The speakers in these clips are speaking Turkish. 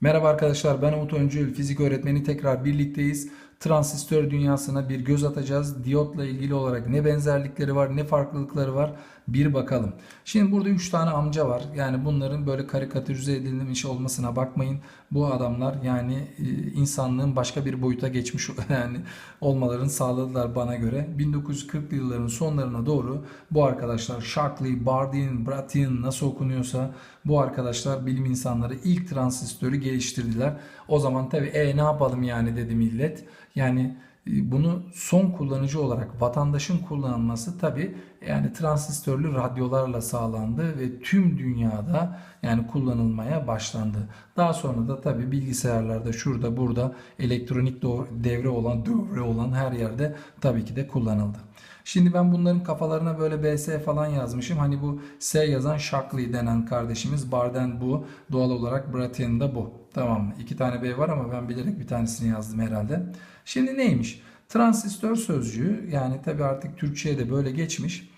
Merhaba arkadaşlar ben Umut Öncül, fizik öğretmeni tekrar birlikteyiz. Transistör dünyasına bir göz atacağız. Diyotla ilgili olarak ne benzerlikleri var ne farklılıkları var bir bakalım. Şimdi burada 3 tane amca var. Yani bunların böyle karikatürize edilmiş olmasına bakmayın. Bu adamlar yani e, insanlığın başka bir boyuta geçmiş yani olmalarını sağladılar bana göre. 1940'lı yılların sonlarına doğru bu arkadaşlar Shockley, Bardeen, Brattain nasıl okunuyorsa bu arkadaşlar bilim insanları ilk transistörü geliştirdiler. O zaman tabii e ne yapalım yani dedi millet. Yani e, bunu son kullanıcı olarak vatandaşın kullanılması tabi yani transistörlü radyolarla sağlandı ve tüm dünyada yani kullanılmaya başlandı. Daha sonra da tabi bilgisayarlarda şurada burada elektronik devre olan devre olan her yerde tabii ki de kullanıldı. Şimdi ben bunların kafalarına böyle BS falan yazmışım. Hani bu S yazan Shockley denen kardeşimiz. Barden bu. Doğal olarak Brattain da bu. Tamam mı? İki tane B var ama ben bilerek bir tanesini yazdım herhalde. Şimdi neymiş? Transistör sözcüğü yani tabi artık Türkçe'ye de böyle geçmiş.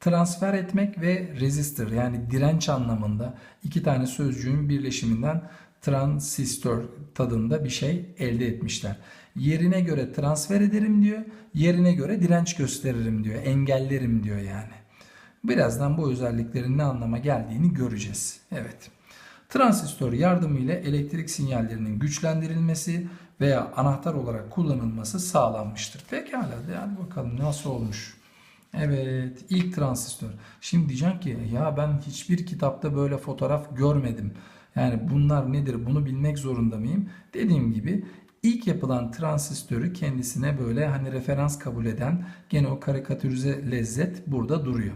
Transfer etmek ve resistor yani direnç anlamında iki tane sözcüğün birleşiminden transistör tadında bir şey elde etmişler. Yerine göre transfer ederim diyor, yerine göre direnç gösteririm diyor, engellerim diyor yani. Birazdan bu özelliklerin ne anlama geldiğini göreceğiz. Evet. Transistör yardımıyla elektrik sinyallerinin güçlendirilmesi veya anahtar olarak kullanılması sağlanmıştır. Pekala yani bakalım nasıl olmuş. Evet ilk transistör. Şimdi diyeceğim ki ya ben hiçbir kitapta böyle fotoğraf görmedim. Yani bunlar nedir bunu bilmek zorunda mıyım? Dediğim gibi ilk yapılan transistörü kendisine böyle hani referans kabul eden gene o karikatürize lezzet burada duruyor.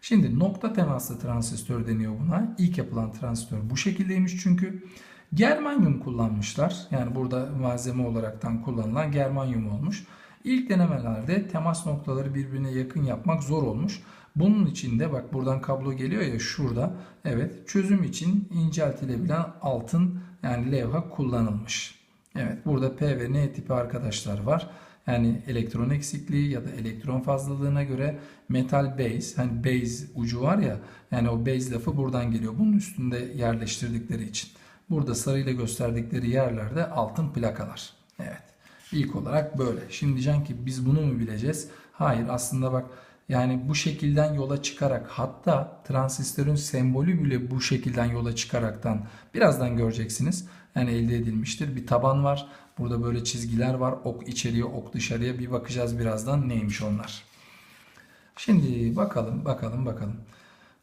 Şimdi nokta temaslı transistör deniyor buna. İlk yapılan transistör bu şekildeymiş çünkü. Germanyum kullanmışlar. Yani burada malzeme olaraktan kullanılan germanyum olmuş. İlk denemelerde temas noktaları birbirine yakın yapmak zor olmuş. Bunun için de bak buradan kablo geliyor ya şurada. Evet çözüm için inceltilebilen altın yani levha kullanılmış. Evet burada P ve N tipi arkadaşlar var. Yani elektron eksikliği ya da elektron fazlalığına göre metal base hani base ucu var ya yani o base lafı buradan geliyor. Bunun üstünde yerleştirdikleri için. Burada sarıyla gösterdikleri yerlerde altın plakalar. Evet. İlk olarak böyle. Şimdi diyeceksin ki biz bunu mu bileceğiz? Hayır aslında bak yani bu şekilden yola çıkarak hatta transistörün sembolü bile bu şekilden yola çıkaraktan birazdan göreceksiniz. Yani elde edilmiştir. Bir taban var. Burada böyle çizgiler var. Ok içeriye, ok dışarıya bir bakacağız birazdan neymiş onlar. Şimdi bakalım, bakalım, bakalım.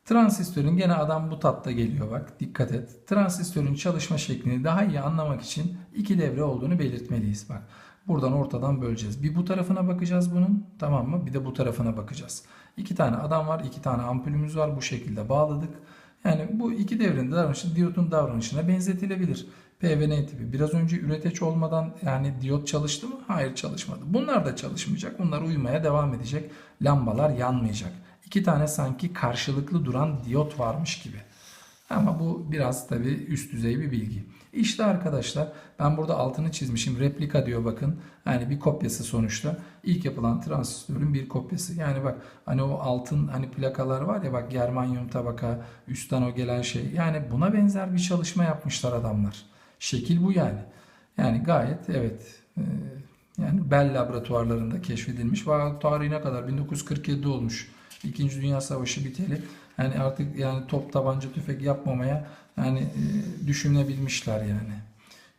Transistörün gene adam bu tatta geliyor bak dikkat et. Transistörün çalışma şeklini daha iyi anlamak için iki devre olduğunu belirtmeliyiz bak. Buradan ortadan böleceğiz. Bir bu tarafına bakacağız bunun tamam mı? Bir de bu tarafına bakacağız. İki tane adam var, iki tane ampulümüz var bu şekilde bağladık. Yani bu iki devrenin davranışı diyotun davranışına benzetilebilir. P ve N tipi. Biraz önce üreteç olmadan yani diyot çalıştı mı? Hayır çalışmadı. Bunlar da çalışmayacak. Bunlar uyumaya devam edecek. Lambalar yanmayacak. İki tane sanki karşılıklı duran diyot varmış gibi. Ama bu biraz tabi üst düzey bir bilgi. İşte arkadaşlar ben burada altını çizmişim. Replika diyor bakın. Yani bir kopyası sonuçta. İlk yapılan transistörün bir kopyası. Yani bak hani o altın hani plakalar var ya bak germanyum tabaka üstten o gelen şey. Yani buna benzer bir çalışma yapmışlar adamlar. Şekil bu yani. Yani gayet evet e, yani Bell laboratuvarlarında keşfedilmiş. Tarihine kadar 1947'de olmuş. İkinci Dünya Savaşı biteli. Yani artık yani top tabanca tüfek yapmamaya yani e, düşünebilmişler yani.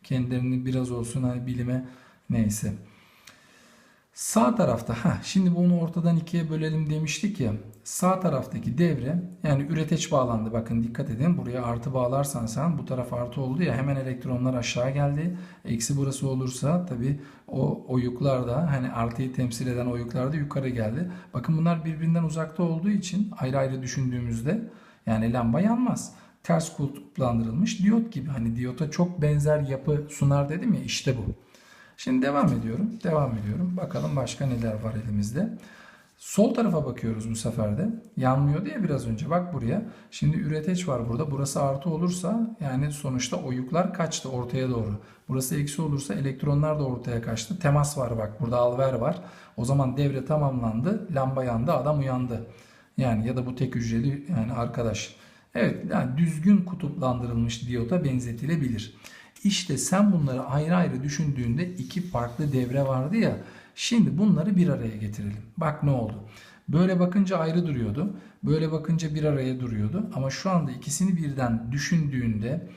Kendilerini biraz olsun hani bilime neyse. Sağ tarafta ha şimdi bunu ortadan ikiye bölelim demiştik ya. Sağ taraftaki devre yani üreteç bağlandı. Bakın dikkat edin buraya artı bağlarsan sen bu taraf artı oldu ya hemen elektronlar aşağı geldi. Eksi burası olursa tabi o oyuklar da hani artıyı temsil eden oyuklar da yukarı geldi. Bakın bunlar birbirinden uzakta olduğu için ayrı ayrı düşündüğümüzde yani lamba yanmaz. Ters kutuplandırılmış diyot gibi hani diyota çok benzer yapı sunar dedim ya işte bu. Şimdi devam ediyorum. Devam ediyorum. Bakalım başka neler var elimizde. Sol tarafa bakıyoruz bu sefer de. Yanmıyor diye biraz önce. Bak buraya. Şimdi üreteç var burada. Burası artı olursa yani sonuçta oyuklar kaçtı ortaya doğru. Burası eksi olursa elektronlar da ortaya kaçtı. Temas var bak. Burada alver var. O zaman devre tamamlandı. Lamba yandı. Adam uyandı. Yani ya da bu tek hücreli yani arkadaş. Evet yani düzgün kutuplandırılmış diyota benzetilebilir. İşte sen bunları ayrı ayrı düşündüğünde iki farklı devre vardı ya. Şimdi bunları bir araya getirelim. Bak ne oldu. Böyle bakınca ayrı duruyordu. Böyle bakınca bir araya duruyordu. Ama şu anda ikisini birden düşündüğünde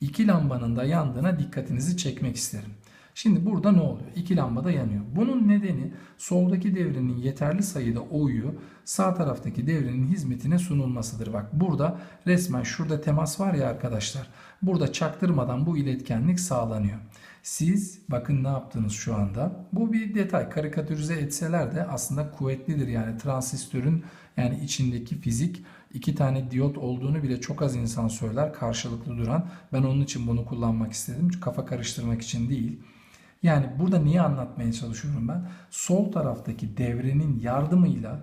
iki lambanın da yandığına dikkatinizi çekmek isterim. Şimdi burada ne oluyor? İki lamba da yanıyor. Bunun nedeni soldaki devrenin yeterli sayıda O'yu sağ taraftaki devrenin hizmetine sunulmasıdır. Bak burada resmen şurada temas var ya arkadaşlar. Burada çaktırmadan bu iletkenlik sağlanıyor. Siz bakın ne yaptınız şu anda. Bu bir detay. Karikatürize etseler de aslında kuvvetlidir. Yani transistörün yani içindeki fizik iki tane diyot olduğunu bile çok az insan söyler karşılıklı duran. Ben onun için bunu kullanmak istedim. Kafa karıştırmak için değil. Yani burada niye anlatmaya çalışıyorum ben? Sol taraftaki devrenin yardımıyla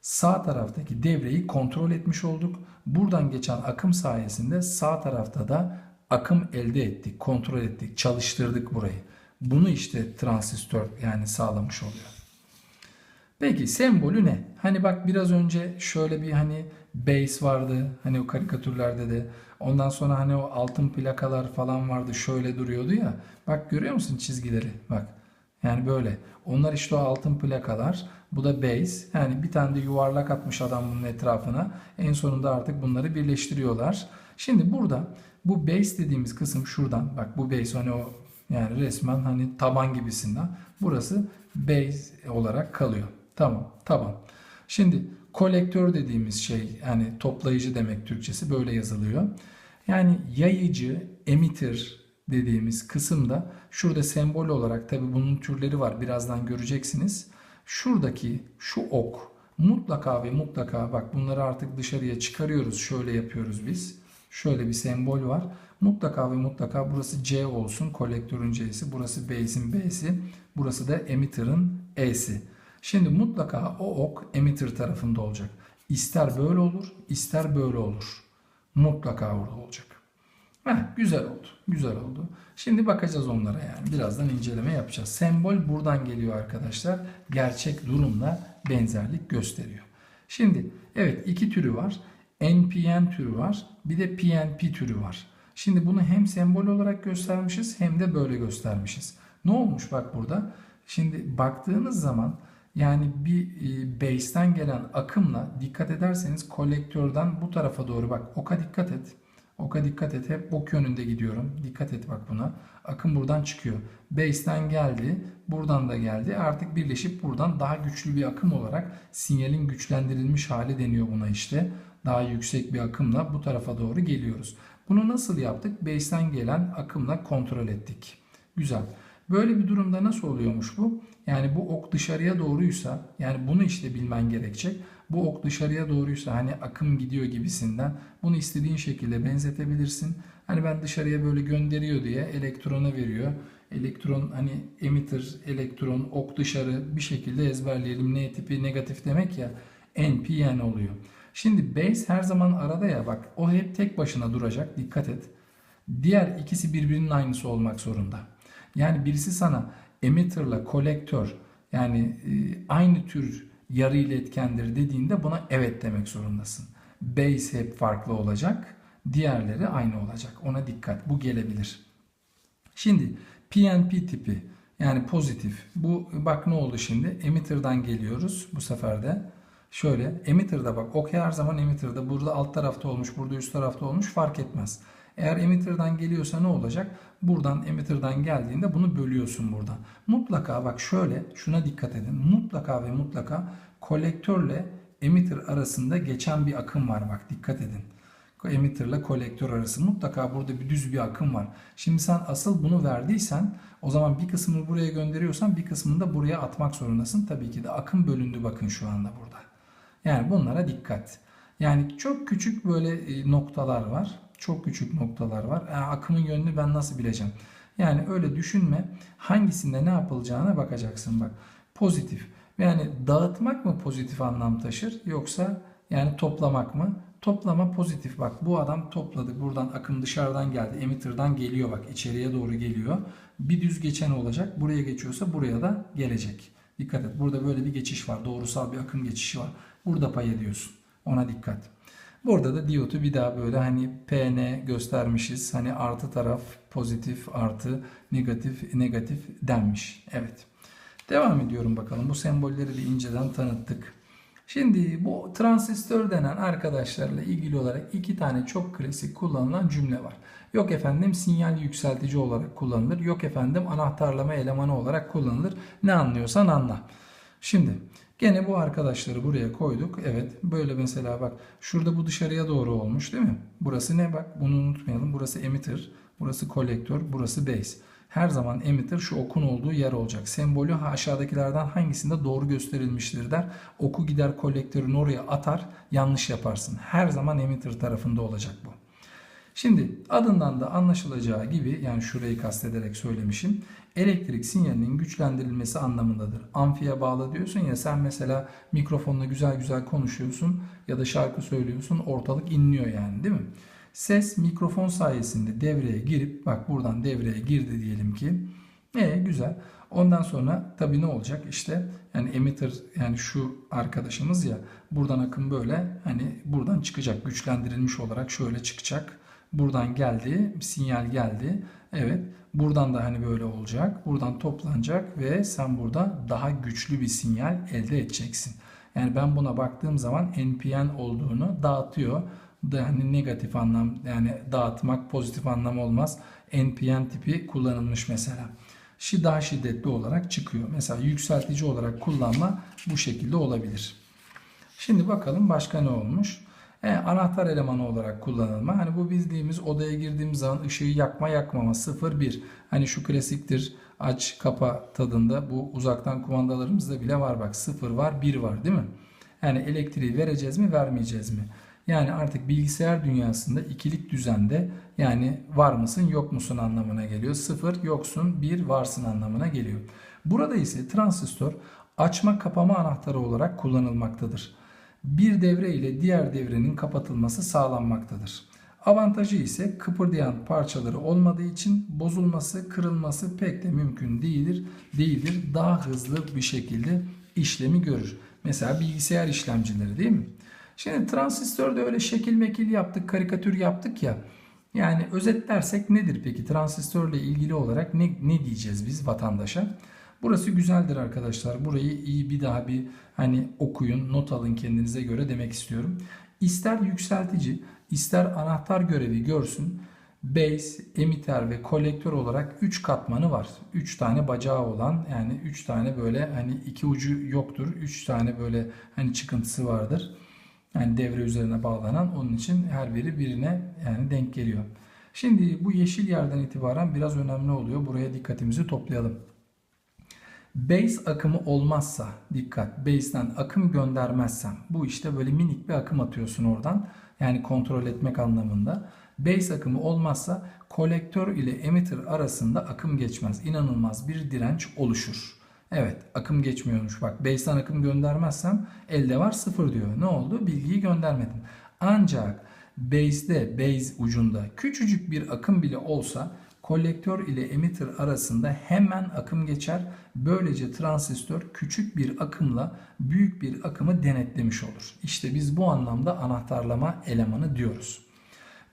sağ taraftaki devreyi kontrol etmiş olduk. Buradan geçen akım sayesinde sağ tarafta da akım elde ettik, kontrol ettik, çalıştırdık burayı. Bunu işte transistör yani sağlamış oluyor. Peki sembolü ne? Hani bak biraz önce şöyle bir hani base vardı. Hani o karikatürlerde de. Ondan sonra hani o altın plakalar falan vardı. Şöyle duruyordu ya. Bak görüyor musun çizgileri? Bak. Yani böyle. Onlar işte o altın plakalar. Bu da base. Yani bir tane de yuvarlak atmış adam bunun etrafına. En sonunda artık bunları birleştiriyorlar. Şimdi burada bu base dediğimiz kısım şuradan. Bak bu base hani o yani resmen hani taban gibisinden. Burası base olarak kalıyor. Tamam, taban. Şimdi kolektör dediğimiz şey yani toplayıcı demek Türkçesi böyle yazılıyor. Yani yayıcı, emitter dediğimiz kısımda şurada sembol olarak tabi bunun türleri var birazdan göreceksiniz. Şuradaki şu ok mutlaka ve mutlaka bak bunları artık dışarıya çıkarıyoruz şöyle yapıyoruz biz. Şöyle bir sembol var. Mutlaka ve mutlaka burası C olsun kolektörün C'si burası base'in B'si burası da emitter'ın E'si. Şimdi mutlaka o ok emitter tarafında olacak. İster böyle olur, ister böyle olur. Mutlaka orada olacak. Heh, güzel oldu. Güzel oldu. Şimdi bakacağız onlara yani. Birazdan inceleme yapacağız. Sembol buradan geliyor arkadaşlar. Gerçek durumla benzerlik gösteriyor. Şimdi evet iki türü var. NPN türü var. Bir de PNP türü var. Şimdi bunu hem sembol olarak göstermişiz hem de böyle göstermişiz. Ne olmuş bak burada? Şimdi baktığınız zaman yani bir e, base'ten gelen akımla dikkat ederseniz kolektörden bu tarafa doğru bak oka dikkat et. Oka dikkat et. Hep ok yönünde gidiyorum. Dikkat et bak buna. Akım buradan çıkıyor. Base'ten geldi. Buradan da geldi. Artık birleşip buradan daha güçlü bir akım olarak sinyalin güçlendirilmiş hali deniyor buna işte. Daha yüksek bir akımla bu tarafa doğru geliyoruz. Bunu nasıl yaptık? Base'ten gelen akımla kontrol ettik. Güzel. Böyle bir durumda nasıl oluyormuş bu? Yani bu ok dışarıya doğruysa yani bunu işte bilmen gerekecek. Bu ok dışarıya doğruysa hani akım gidiyor gibisinden bunu istediğin şekilde benzetebilirsin. Hani ben dışarıya böyle gönderiyor diye elektrona veriyor. Elektron hani emitter, elektron, ok dışarı bir şekilde ezberleyelim. Ne tipi negatif demek ya. NP yani oluyor. Şimdi base her zaman arada ya bak o hep tek başına duracak dikkat et. Diğer ikisi birbirinin aynısı olmak zorunda. Yani birisi sana emitter'la kolektör yani e, aynı tür yarı iletkendir dediğinde buna evet demek zorundasın. Base hep farklı olacak. Diğerleri aynı olacak. Ona dikkat. Bu gelebilir. Şimdi PNP tipi yani pozitif. Bu bak ne oldu şimdi? Emitter'dan geliyoruz bu sefer de. Şöyle emitter'da bak OK her zaman emitter'da. Burada alt tarafta olmuş, burada üst tarafta olmuş fark etmez. Eğer emitter'dan geliyorsa ne olacak? Buradan emitter'dan geldiğinde bunu bölüyorsun buradan. Mutlaka bak şöyle şuna dikkat edin. Mutlaka ve mutlaka kolektörle emitter arasında geçen bir akım var bak dikkat edin. Emitter ile kolektör arası mutlaka burada bir düz bir akım var. Şimdi sen asıl bunu verdiysen o zaman bir kısmını buraya gönderiyorsan bir kısmını da buraya atmak zorundasın. Tabii ki de akım bölündü bakın şu anda burada. Yani bunlara dikkat. Yani çok küçük böyle e, noktalar var. Çok küçük noktalar var. Yani akımın yönünü ben nasıl bileceğim? Yani öyle düşünme. Hangisinde ne yapılacağına bakacaksın bak. Pozitif. Yani dağıtmak mı pozitif anlam taşır yoksa yani toplamak mı? Toplama pozitif. Bak bu adam topladı. Buradan akım dışarıdan geldi. Emitter'dan geliyor bak. içeriye doğru geliyor. Bir düz geçen olacak. Buraya geçiyorsa buraya da gelecek. Dikkat et. Burada böyle bir geçiş var. Doğrusal bir akım geçişi var. Burada pay ediyorsun. Ona dikkat. Burada da diyotu bir daha böyle hani PN göstermişiz. Hani artı taraf pozitif artı negatif negatif denmiş. Evet. Devam ediyorum bakalım. Bu sembolleri bir inceden tanıttık. Şimdi bu transistör denen arkadaşlarla ilgili olarak iki tane çok klasik kullanılan cümle var. Yok efendim sinyal yükseltici olarak kullanılır. Yok efendim anahtarlama elemanı olarak kullanılır. Ne anlıyorsan anla. Şimdi gene bu arkadaşları buraya koyduk. Evet böyle mesela bak şurada bu dışarıya doğru olmuş değil mi? Burası ne bak bunu unutmayalım. Burası emitter, burası kolektör, burası base. Her zaman emitter şu okun olduğu yer olacak. Sembolü aşağıdakilerden hangisinde doğru gösterilmiştir der. Oku gider kolektörün oraya atar yanlış yaparsın. Her zaman emitter tarafında olacak bu. Şimdi adından da anlaşılacağı gibi yani şurayı kastederek söylemişim. Elektrik sinyalinin güçlendirilmesi anlamındadır. Amfiye bağlı diyorsun ya sen mesela mikrofonla güzel güzel konuşuyorsun ya da şarkı söylüyorsun ortalık inliyor yani değil mi? Ses mikrofon sayesinde devreye girip bak buradan devreye girdi diyelim ki. E güzel. Ondan sonra tabii ne olacak? İşte yani emitter yani şu arkadaşımız ya buradan akım böyle hani buradan çıkacak güçlendirilmiş olarak şöyle çıkacak. Buradan geldi, sinyal geldi. Evet, buradan da hani böyle olacak. Buradan toplanacak ve sen burada daha güçlü bir sinyal elde edeceksin. Yani ben buna baktığım zaman NPN olduğunu dağıtıyor. Da hani negatif anlam yani dağıtmak pozitif anlam olmaz. NPN tipi kullanılmış mesela. Şi daha şiddetli olarak çıkıyor. Mesela yükseltici olarak kullanma bu şekilde olabilir. Şimdi bakalım başka ne olmuş? E, anahtar elemanı olarak kullanılma. Hani bu bildiğimiz odaya girdiğimiz zaman ışığı yakma yakmama 0-1. Hani şu klasiktir aç kapa tadında bu uzaktan kumandalarımızda bile var bak 0 var 1 var değil mi? Yani elektriği vereceğiz mi vermeyeceğiz mi? Yani artık bilgisayar dünyasında ikilik düzende yani var mısın yok musun anlamına geliyor. 0 yoksun 1 varsın anlamına geliyor. Burada ise transistör açma kapama anahtarı olarak kullanılmaktadır bir devre ile diğer devrenin kapatılması sağlanmaktadır. Avantajı ise kıpırdayan parçaları olmadığı için bozulması, kırılması pek de mümkün değildir. Değildir. Daha hızlı bir şekilde işlemi görür. Mesela bilgisayar işlemcileri değil mi? Şimdi transistörde öyle şekil mekil yaptık, karikatür yaptık ya. Yani özetlersek nedir peki? Transistörle ilgili olarak ne, ne diyeceğiz biz vatandaşa? Burası güzeldir arkadaşlar. Burayı iyi bir daha bir hani okuyun, not alın kendinize göre demek istiyorum. İster yükseltici, ister anahtar görevi görsün. Base, emitter ve kolektör olarak 3 katmanı var. 3 tane bacağı olan yani 3 tane böyle hani iki ucu yoktur. 3 tane böyle hani çıkıntısı vardır. Yani devre üzerine bağlanan onun için her biri birine yani denk geliyor. Şimdi bu yeşil yerden itibaren biraz önemli oluyor. Buraya dikkatimizi toplayalım. Base akımı olmazsa dikkat base'den akım göndermezsem bu işte böyle minik bir akım atıyorsun oradan yani kontrol etmek anlamında. Base akımı olmazsa kolektör ile emitter arasında akım geçmez. İnanılmaz bir direnç oluşur. Evet akım geçmiyormuş. Bak base'den akım göndermezsem elde var sıfır diyor. Ne oldu? Bilgiyi göndermedim. Ancak base'de base ucunda küçücük bir akım bile olsa kolektör ile emitter arasında hemen akım geçer. Böylece transistör küçük bir akımla büyük bir akımı denetlemiş olur. İşte biz bu anlamda anahtarlama elemanı diyoruz.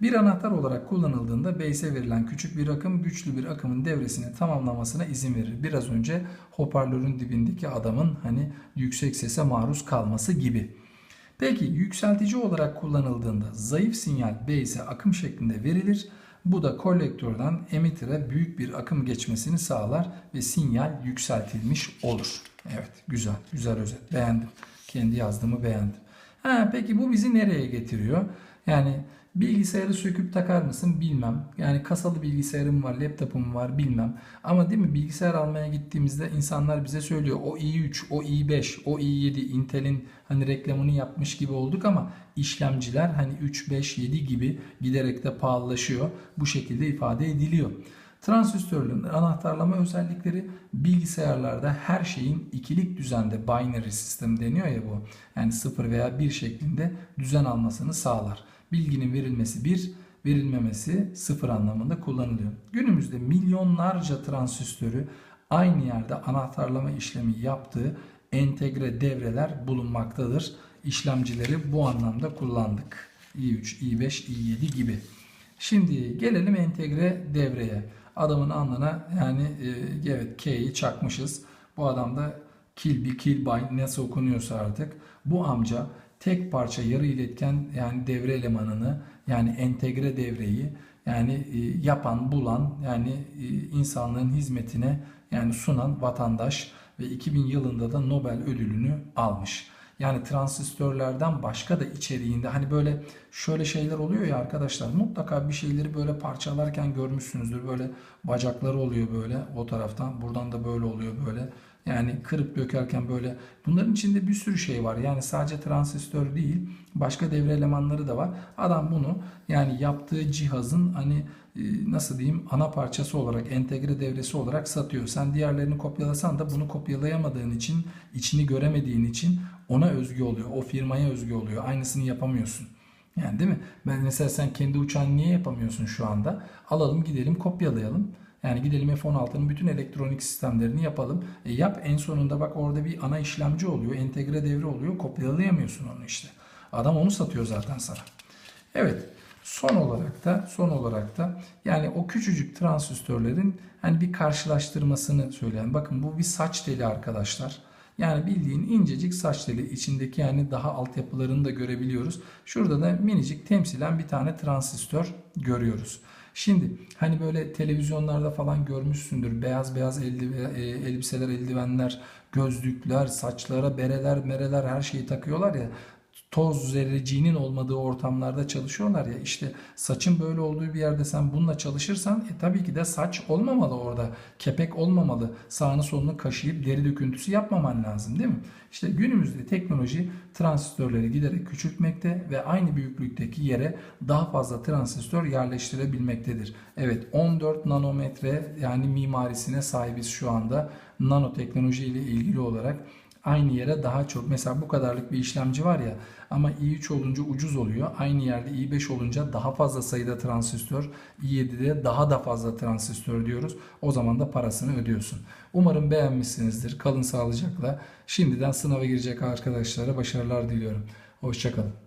Bir anahtar olarak kullanıldığında base'e verilen küçük bir akım güçlü bir akımın devresini tamamlamasına izin verir. Biraz önce hoparlörün dibindeki adamın hani yüksek sese maruz kalması gibi. Peki yükseltici olarak kullanıldığında zayıf sinyal base'e akım şeklinde verilir bu da kolektörden emittere büyük bir akım geçmesini sağlar ve sinyal yükseltilmiş olur. Evet güzel güzel özet beğendim. Kendi yazdığımı beğendim. Ha, peki bu bizi nereye getiriyor? Yani Bilgisayarı söküp takar mısın bilmem. Yani kasalı bilgisayarım var, laptopum var bilmem. Ama değil mi bilgisayar almaya gittiğimizde insanlar bize söylüyor o i3, o i5, o i7 Intel'in hani reklamını yapmış gibi olduk ama işlemciler hani 3, 5, 7 gibi giderek de pahalılaşıyor. Bu şekilde ifade ediliyor. Transistörlerin anahtarlama özellikleri bilgisayarlarda her şeyin ikilik düzende binary sistem deniyor ya bu. Yani 0 veya 1 şeklinde düzen almasını sağlar bilginin verilmesi bir, verilmemesi sıfır anlamında kullanılıyor. Günümüzde milyonlarca transistörü aynı yerde anahtarlama işlemi yaptığı entegre devreler bulunmaktadır. İşlemcileri bu anlamda kullandık. i3, i5, i7 gibi. Şimdi gelelim entegre devreye. Adamın alnına yani e, evet K'yi çakmışız. Bu adam da Kilby, Kilby nasıl okunuyorsa artık. Bu amca tek parça yarı iletken yani devre elemanını yani entegre devreyi yani e, yapan, bulan yani e, insanlığın hizmetine yani sunan vatandaş ve 2000 yılında da Nobel ödülünü almış. Yani transistörlerden başka da içeriğinde hani böyle şöyle şeyler oluyor ya arkadaşlar mutlaka bir şeyleri böyle parçalarken görmüşsünüzdür. Böyle bacakları oluyor böyle o taraftan buradan da böyle oluyor böyle. Yani kırıp dökerken böyle bunların içinde bir sürü şey var. Yani sadece transistör değil başka devre elemanları da var. Adam bunu yani yaptığı cihazın hani e, nasıl diyeyim ana parçası olarak entegre devresi olarak satıyor. Sen diğerlerini kopyalasan da bunu kopyalayamadığın için içini göremediğin için ona özgü oluyor. O firmaya özgü oluyor. Aynısını yapamıyorsun. Yani değil mi? Ben mesela sen kendi uçağını niye yapamıyorsun şu anda? Alalım gidelim kopyalayalım. Yani gidelim F-16'nın bütün elektronik sistemlerini yapalım. E yap en sonunda bak orada bir ana işlemci oluyor. Entegre devre oluyor. Kopyalayamıyorsun onu işte. Adam onu satıyor zaten sana. Evet. Son olarak da son olarak da yani o küçücük transistörlerin hani bir karşılaştırmasını söyleyen. Bakın bu bir saç teli arkadaşlar. Yani bildiğin incecik saç teli içindeki yani daha altyapılarını da görebiliyoruz. Şurada da minicik temsilen bir tane transistör görüyoruz. Şimdi hani böyle televizyonlarda falan görmüşsündür. Beyaz beyaz eldive, e, elbiseler, eldivenler, gözlükler, saçlara bereler, mereler her şeyi takıyorlar ya toz zerreciğinin olmadığı ortamlarda çalışıyorlar ya işte saçın böyle olduğu bir yerde sen bununla çalışırsan e, tabii ki de saç olmamalı orada. Kepek olmamalı. Sağını solunu kaşıyıp deri döküntüsü yapmaman lazım değil mi? İşte günümüzde teknoloji transistörleri giderek küçültmekte ve aynı büyüklükteki yere daha fazla transistör yerleştirebilmektedir. Evet 14 nanometre yani mimarisine sahibiz şu anda nanoteknoloji ile ilgili olarak aynı yere daha çok mesela bu kadarlık bir işlemci var ya ama i3 olunca ucuz oluyor. Aynı yerde i5 olunca daha fazla sayıda transistör, i7'de daha da fazla transistör diyoruz. O zaman da parasını ödüyorsun. Umarım beğenmişsinizdir. Kalın sağlıcakla. Şimdiden sınava girecek arkadaşlara başarılar diliyorum. Hoşçakalın.